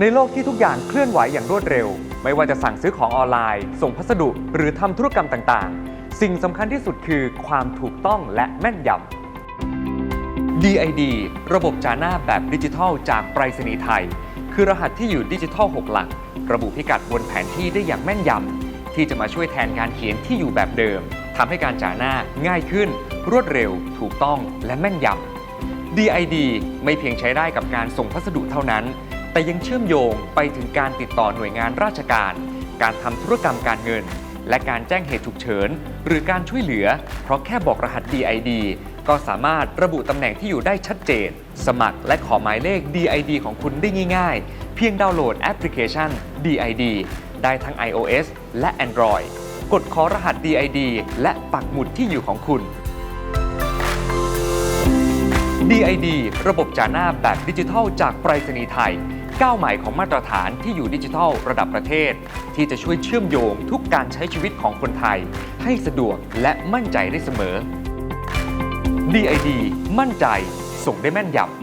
ในโลกที่ทุกอย่างเคลื่อนไหวอย่างรวดเร็ว ไม่ว่าจะสั่งซื้อของออนไลน์ ส่งพัสดุหรือทำธุรกรรมต่างๆ สิ่งสำคัญที่สุดคือความถูกต้องและแม่นยำ DID ระบบจาหน้าแบบดิจิทัลจากไปรษณีย์ไทย คือรหัสที่อยู่ดิจิทัล 6 หลัก ระบุพิกัดบนแผนที่ได้อย่างแม่นยำ ที่จะมาช่วยแทนการเขียนที่อยู่แบบเดิมทำให้การจ่าหน้าง่ายขึ้น รวดเร็ว ถูกต้องและแม่นยำ DID ไม่เพียงใช้ได้กับการส่งพัสดุเท่านั้น แต่ยังเชื่อมโยงไปถึงการติดต่อหน่วยงานราชการ การทำธุรกรรมการเงิน และการแจ้งเหตุฉุกเฉิน หรือการช่วยเหลือ เพราะแค่บอกรหัส DID ก็สามารถระบุตำแหน่งที่อยู่ได้ชัดเจน สมัครและขอหมายเลข DID ของคุณได้ง่ายๆ เพียงดาวน์โหลดแอปพลิเคชัน DID ได้ทั้ง iOS และ Android กดขอรหัส DID และปักหมุดที่อยู่ของคุณ DID ระบบจ่าหน้าแบบดิจิทัลจากไปรษณีย์ไทย ก้าวใหม่ของมาตรฐานที่อยู่ดิจิทัลระดับประเทศ ที่จะช่วยเชื่อมโยงทุกการใช้ชีวิตของคนไทย ให้สะดวกและมั่นใจได้เสมอ DID มั่นใจส่งได้แม่นยำ